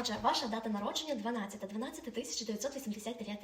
Отже, ваша дата народження 12, 12 1989 рік, і вона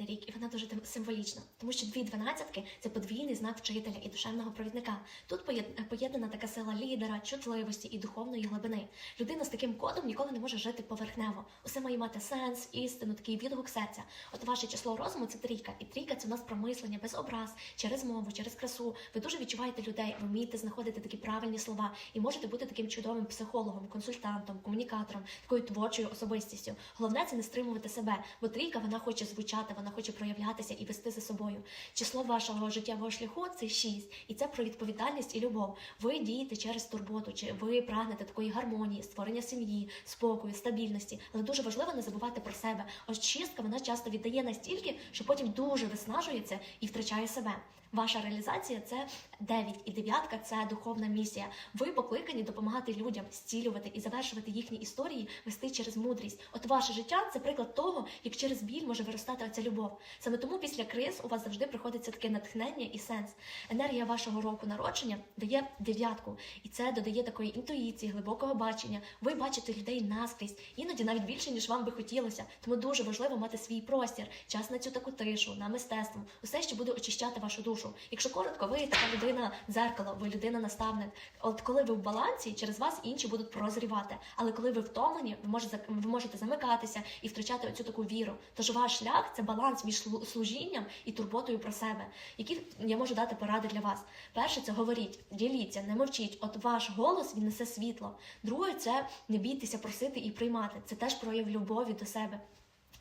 дуже символічна, тому що дві дванадцятки це подвійний знак вчителя і душевного провідника. Тут поєднана така сила лідера, чутливості і духовної глибини. Людина з таким кодом ніколи не може жити поверхнево. Усе має мати сенс, істину, такий відгук серця. От ваше число розуму це трійка, і трійка це у нас про мислення без образ, через мову, через красу. Ви дуже відчуваєте людей, ви вмієте знаходити такі правильні слова і можете бути таким чудовим психологом, консультантом, комунікатором, такою творчою особистістю. Головне це не стримувати себе, бо трійка вона хоче звучати, вона хоче проявлятися і вести за собою. Число вашого життєвого шляху це 6, і це про відповідальність і любов. Ви дієте через турботу, чи ви прагнете такої гармонії, створення сім'ї, спокою, стабільності. Але дуже важливо не забувати про себе. Ось чистка вона часто віддає настільки, що потім дуже виснажується і втрачає себе. Ваша реалізація це 9 і дев'ятка це духовна місія. Ви покликані допомагати людям зцілювати і завершувати їхні історії, вести через мудрість. От ваше життя це приклад того, як через біль може виростати оця любов. Саме тому після криз у вас завжди приходиться таке натхнення і сенс. Енергія вашого року народження дає дев'ятку, і це додає такої інтуїції, глибокого бачення. Ви бачите людей наскрізь, іноді навіть більше ніж вам би хотілося. Тому дуже важливо мати свій простір, час на цю таку тишу, на мистецтво, усе, що буде очищати вашу душу. Якщо коротко, ви така людина дзеркало, ви людина наставник. От коли ви в балансі, через вас інші будуть прозрівати. Але коли ви втомлені, ви можете ви можете замикатися і втрачати оцю таку віру. Тож ваш шлях це баланс між служінням і турботою про себе. Які я можу дати поради для вас? Перше, це говоріть, діліться, не мовчіть. От ваш голос він несе світло. Друге, це не бійтеся просити і приймати. Це теж прояв любові до себе.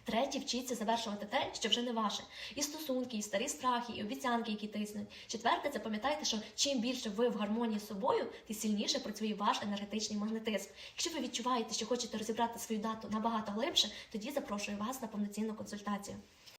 Третє, вчіться завершувати те, що вже не ваше. І стосунки, і старі страхи, і обіцянки, які тиснуть. Четверте, це пам'ятайте, що чим більше ви в гармонії з собою, тим сильніше працює ваш енергетичний магнетизм. Якщо ви відчуваєте, що хочете розібрати свою дату набагато глибше, тоді запрошую вас на повноцінну консультацію.